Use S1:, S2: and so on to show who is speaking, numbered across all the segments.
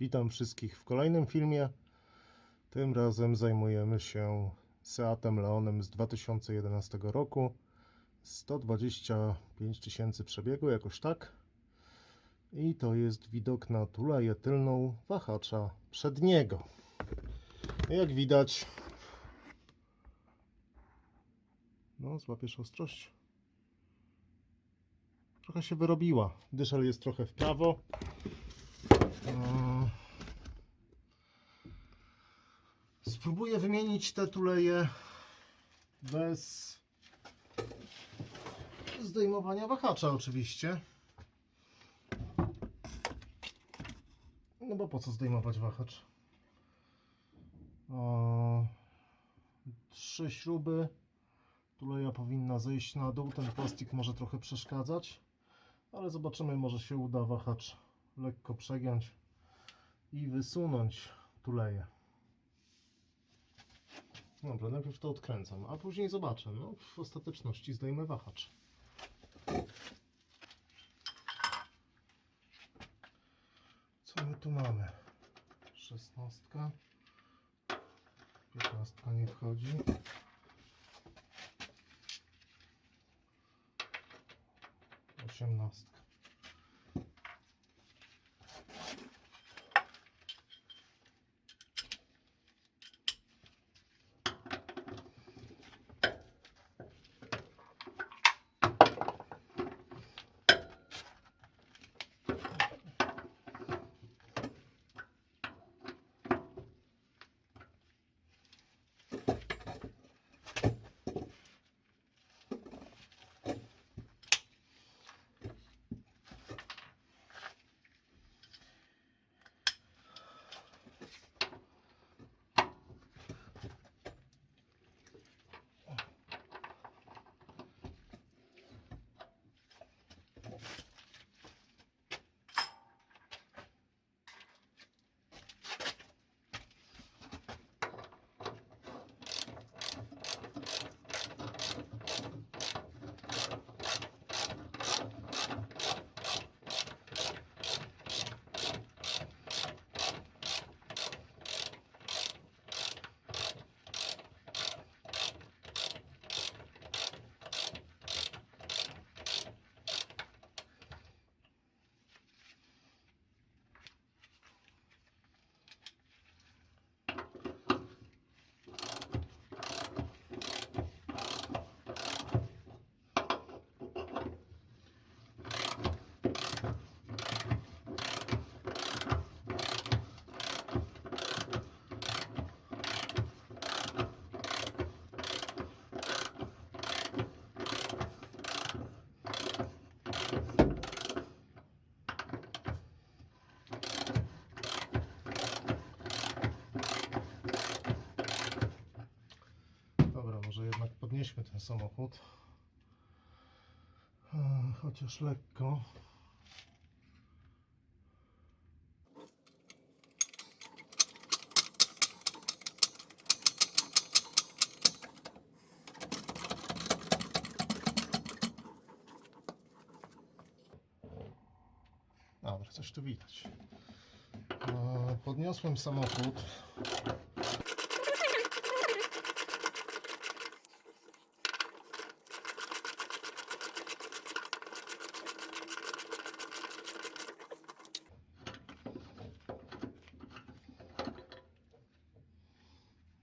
S1: Witam wszystkich w kolejnym filmie. Tym razem zajmujemy się Seatem Leonem z 2011 roku. 125 tysięcy przebiegu, jakoś tak. I to jest widok na tuleję tylną wahacza przedniego. Jak widać, no złapiesz ostrość. Trochę się wyrobiła. Dyszel jest trochę w prawo. Spróbuję wymienić te tuleje bez zdejmowania wahacza oczywiście. No bo po co zdejmować wahacz? O, trzy śruby. Tuleja powinna zejść na dół. Ten plastik może trochę przeszkadzać. Ale zobaczymy, może się uda wahacz lekko przegiąć i wysunąć tuleję. Dobra, najpierw to odkręcam, a później zobaczę. No, w ostateczności zdejmę wahacz. Co my tu mamy? Szesnastka. Piętnastka nie wchodzi. Osiemnastka. Dobra, może jednak podnieśmy ten samochód. E, Chociaż lekko. Dobra, coś tu widać. E, Podniosłem samochód.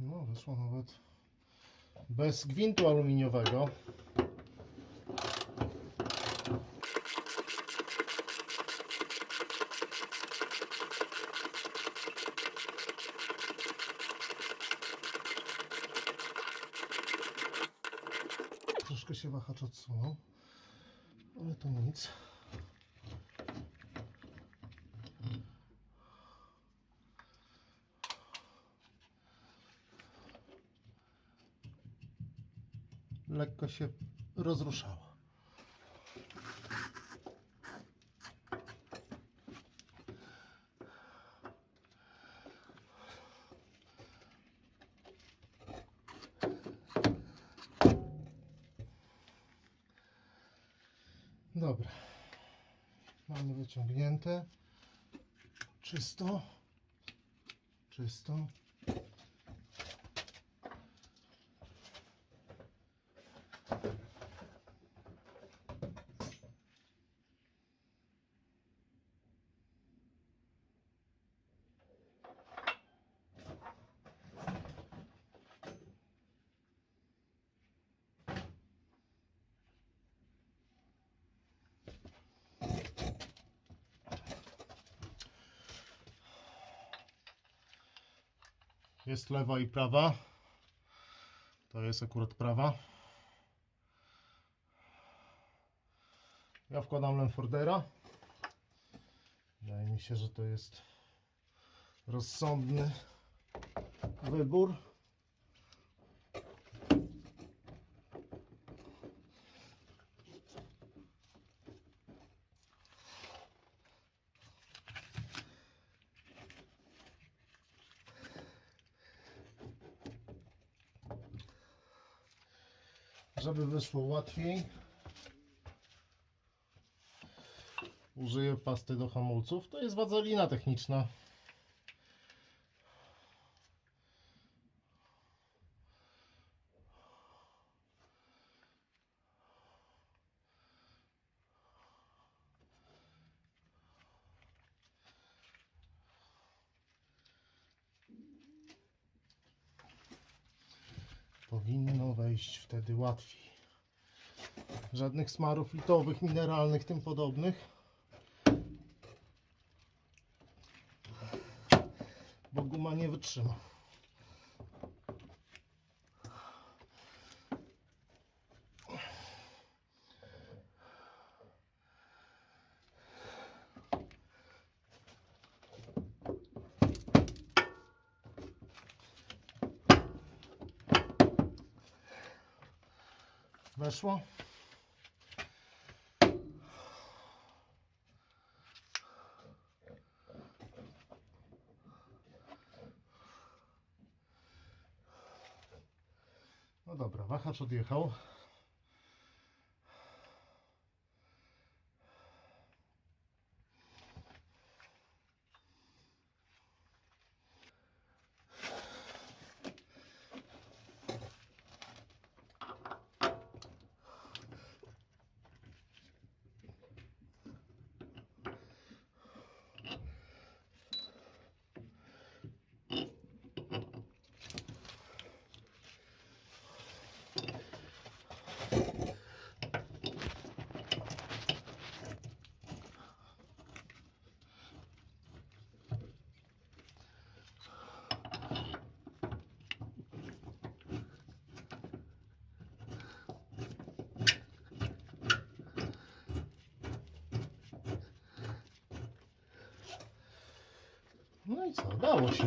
S1: No, wyszło nawet bez gwintu aluminiowego. Troszkę się wahacz odsunął, ale to nic. Lekko się rozruszała. Dobra. Mamy wyciągnięte. Czysto. Czysto. Jest lewa i prawa. To jest akurat prawa. Ja wkładam Lenfordera. Wydaje mi się, że to jest rozsądny wybór. Żeby wyszło łatwiej, użyję pasty do hamulców. To jest wazelina techniczna. Powinno wejść wtedy łatwiej. Żadnych smarów litowych, mineralnych, tym podobnych. Bo guma nie wytrzyma. Weszło? No dobra, wahacz odjechał. No i co, dało się.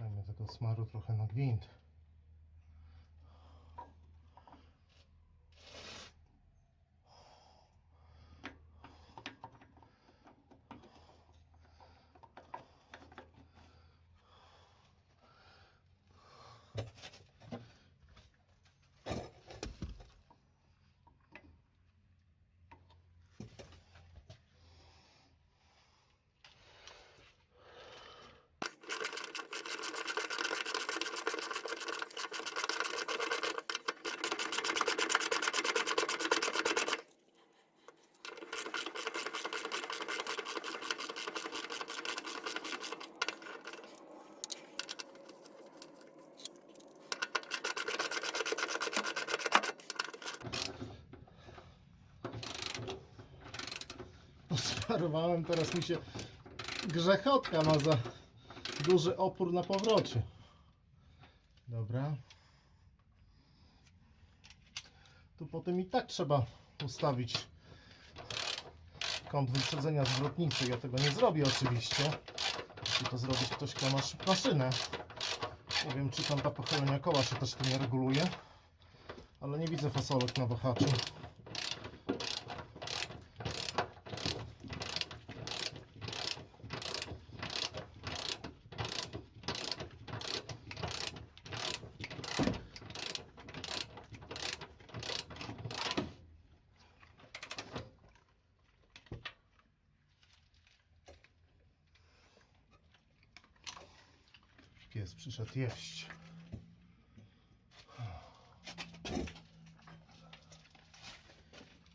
S1: Dajmy tego smaru trochę na gwint. Posmarowałem, teraz mi się grzechotka ma za duży opór na powrocie. Dobra. Tu potem i tak trzeba ustawić kąt wyprzedzenia zwrotnicy. Ja tego nie zrobię oczywiście. Musi to zrobić ktoś, kto ma maszynę. Nie wiem, czy kąta pochylenia koła się też tu nie reguluje. Ale nie widzę fasolek na wahaczu. Pies przyszedł jeść.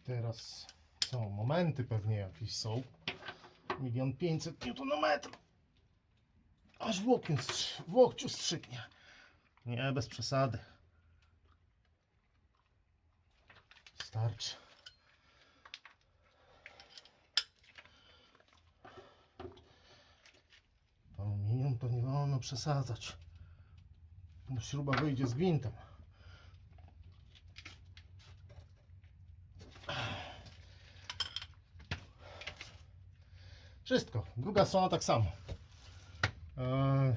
S1: Teraz są momenty pewnie jakieś są. Milion pięćset newtonometrów. Aż w, łokciu w łokciu strzyknie. Nie, bez przesady. Starczy. Aluminium to nie wolno przesadzać. Bo śruba wyjdzie z gwintem. Wszystko. Druga strona tak samo. Eee,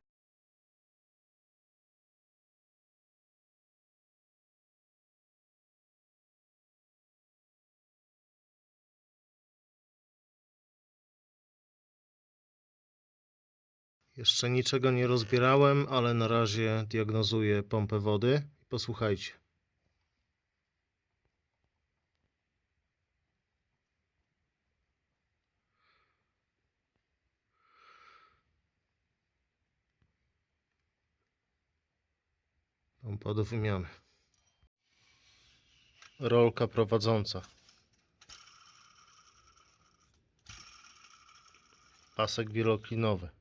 S1: Jeszcze niczego nie rozbierałem, ale na razie diagnozuję pompę wody. Posłuchajcie. Pompa do wymiany. Rolka prowadząca. Pasek wieloklinowy.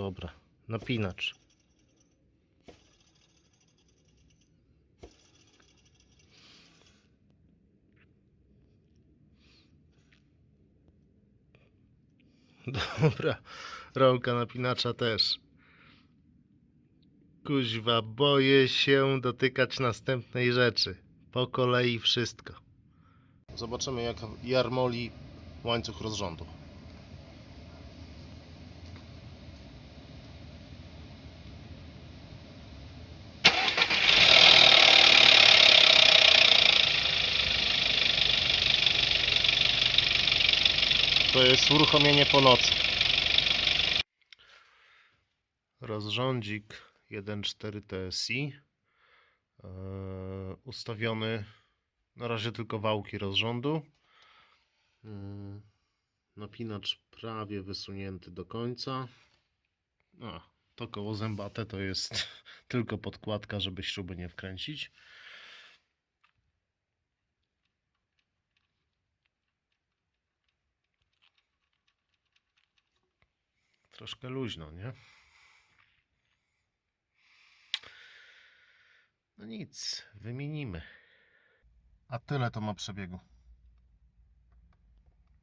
S1: Dobra, napinacz. Dobra, rolka napinacza też. Kuźwa, boję się dotykać następnej rzeczy. Po kolei wszystko. Zobaczymy jak jarmoli łańcuch rozrządu. To jest uruchomienie po nocy. Rozrządzik 1.4 TSI. Eee, ustawiony na razie tylko wałki rozrządu. Eee, napinacz prawie wysunięty do końca. A, to koło zębate to jest tylko podkładka, żeby śruby nie wkręcić. Troszkę luźno, nie? No nic, wymienimy. A tyle to ma przebiegu.